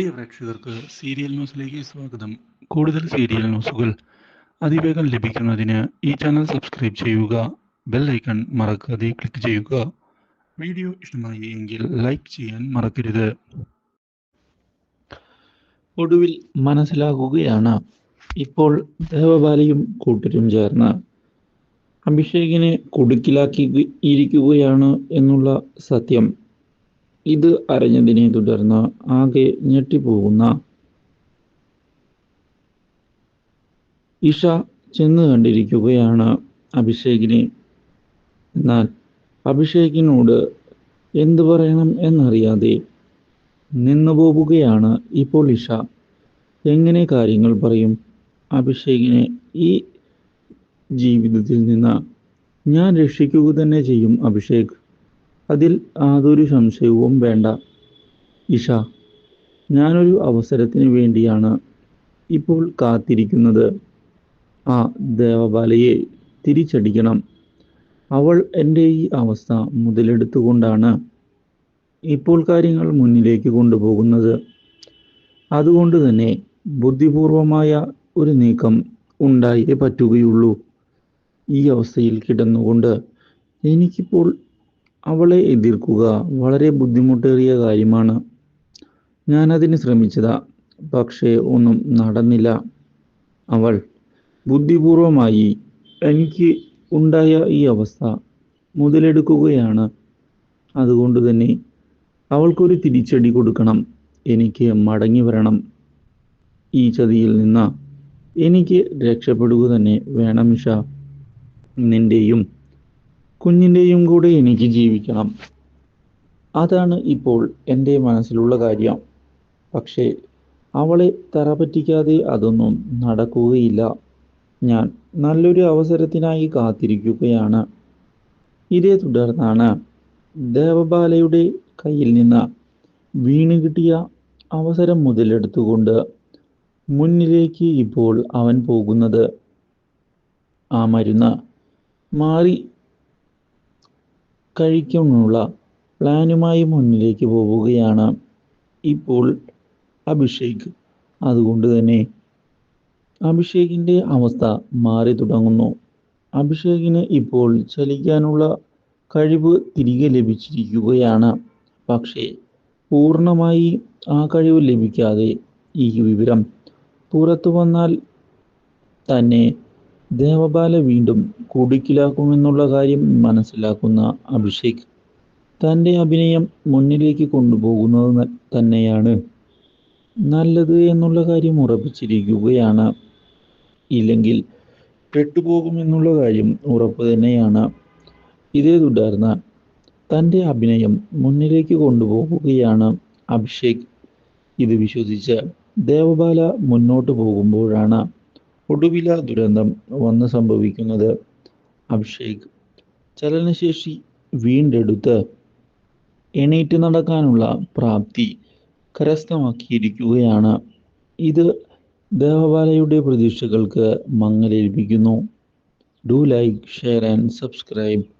പ്രിയ പ്രേക്ഷകർക്ക് സീരിയൽ ന്യൂസിലേക്ക് സ്വാഗതം. കൂടുതൽ സീരിയൽ ന്യൂസുകൾ അതിവേഗം ലഭിക്കുന്നതിന് ഈ ചാനൽ സബ്സ്ക്രൈബ് ചെയ്യുക ബെൽ ഐക്കൺ മറക്കാതെ ക്ലിക്ക് ചെയ്യുക. വീഡിയോ ഇഷ്ടമായി എങ്കിൽ ലൈക്ക് ചെയ്യാൻ മറക്കരുത്. ഒടുവിൽ മനസ്സിലാകുകയാണ്. ഇപ്പോൾ ദേവബാലയും കൂട്ടരും ചേർന്ന് അഭിഷേകിനെ കുടുക്കിലാക്കി ഇരിക്കുകയാണ് എന്നുള്ള സത്യം. ഇത് അറിഞ്ഞതിനെ തുടർന്ന് ആകെ ഞെട്ടിപ്പോകുന്ന ഇഷ ചെന്ന് കണ്ടിരിക്കുകയാണ് അഭിഷേകിനെ. എന്നാൽ അഭിഷേകിനോട് എന്തു പറയണം എന്നറിയാതെ നിന്നു പോവുകയാണ് ഇപ്പോൾ ഇഷ. എങ്ങനെ കാര്യങ്ങൾ പറയും? അഭിഷേകിനെ ഈ ജീവിതത്തിൽ നിന്ന് ഞാൻ രക്ഷിക്കുക തന്നെ ചെയ്യും അഭിഷേക്. അതിൽ യാതൊരു സംശയവും വേണ്ട. ഇഷ ഞാനൊരു അവസരത്തിന് വേണ്ടിയാണ് ഇപ്പോൾ കാത്തിരിക്കുന്നത്. ആ ദേവബാലയെ തിരിച്ചടിക്കണം. അവൾ എന്റെ ഈ അവസ്ഥ മുതലെടുത്തുകൊണ്ടാണ് ഇപ്പോൾ കാര്യങ്ങൾ മുന്നിലേക്ക് കൊണ്ടുപോകുന്നത്. അതുകൊണ്ട് തന്നെ ബുദ്ധിപൂർവമായ ഒരു നീക്കം ഉണ്ടായേ പറ്റുകയുള്ളൂ. ഈ അവസ്ഥയിൽ കിടന്നുകൊണ്ട് എനിക്കിപ്പോൾ അവളെ എതിർക്കുക വളരെ ബുദ്ധിമുട്ടേറിയ കാര്യമാണ്. ഞാൻ അതിന് ശ്രമിച്ചതാ പക്ഷേ ഒന്നും നടന്നില്ല. അവൾ ബുദ്ധിപൂർവമായി എനിക്ക് ഉണ്ടായ ഈ അവസ്ഥ മുതലെടുക്കുകയാണ്. അതുകൊണ്ട് തന്നെ അവൾക്കൊരു തിരിച്ചടി കൊടുക്കണം. എനിക്ക് മടങ്ങി വരണം. ഈ ചതിയിൽ നിന്ന് എനിക്ക് രക്ഷപ്പെടുക തന്നെ വേണം ഇഷ. നിന്റെയും കുഞ്ഞിന്റെയും കൂടെ എനിക്ക് ജീവിക്കണം. അതാണ് ഇപ്പോൾ എന്റെ മനസ്സിലുള്ള കാര്യം. പക്ഷേ അവളെ തറപറ്റിക്കാതെ അതൊന്നും നടക്കുകയില്ല. ഞാൻ നല്ലൊരു അവസരത്തിനായി കാത്തിരിക്കുകയാണ്. ഇതേ തുടർന്നാണ് ദേവബാലയുടെ കയ്യിൽ നിന്ന് വീണ് കിട്ടിയ അവസരം മുതലെടുത്തുകൊണ്ട് മുന്നിലേക്ക് ഇപ്പോൾ അവൻ പോകുന്നത്. ആ മരുന്ന് മാറി കഴിക്കാനുള്ള പ്ലാനുമായി മുന്നിലേക്ക് പോവുകയാണ് ഇപ്പോൾ അഭിഷേക്. അതുകൊണ്ട് തന്നെ അഭിഷേകിന്റെ അവസ്ഥ മാറി തുടങ്ങുന്നു. അഭിഷേകിന് ഇപ്പോൾ ചലിക്കാനുള്ള കഴിവ് തിരികെ ലഭിച്ചിരിക്കുകയാണ്. പക്ഷേ പൂർണമായി ആ കഴിവ് ലഭിക്കാതെ ഈ വിവരം പുറത്തു വന്നാൽ തന്നെ ദേവബാല വീണ്ടും കുടുക്കിലാക്കുമെന്നുള്ള കാര്യം മനസ്സിലാക്കുന്ന അഭിഷേക് തന്റെ അഭിനയം മുന്നിലേക്ക് കൊണ്ടുപോകുന്നത് തന്നെയാണ്. നല്ലത് എന്നുള്ള കാര്യം ഉറപ്പിച്ചിരിക്കുകയാണ്. ഇല്ലെങ്കിൽ പെട്ടുപോകുമെന്നുള്ള കാര്യം ഉറപ്പ് തന്നെയാണ്. ഇതേ തുടർന്ന് തന്റെ അഭിനയം മുന്നിലേക്ക് കൊണ്ടുപോകുകയാണ് അഭിഷേക്. ഇത് വിശ്വസിച്ച് ദേവബാല മുന്നോട്ട് പോകുമ്പോഴാണ് ഒടുവില ദുരന്തം വന്ന് സംഭവിക്കുന്നത് അഭിഷേക്. ചലനശേഷി വീണ്ടെടുത്ത് എണീറ്റ് നടക്കാനുള്ള പ്രാപ്തി കരസ്ഥമാക്കിയിരിക്കുകയാണ്. ഇത് ദേവബാലയുടെ പ്രതീക്ഷകൾക്ക് മങ്ങലേൽപ്പിക്കുന്നു. Do like share and subscribe.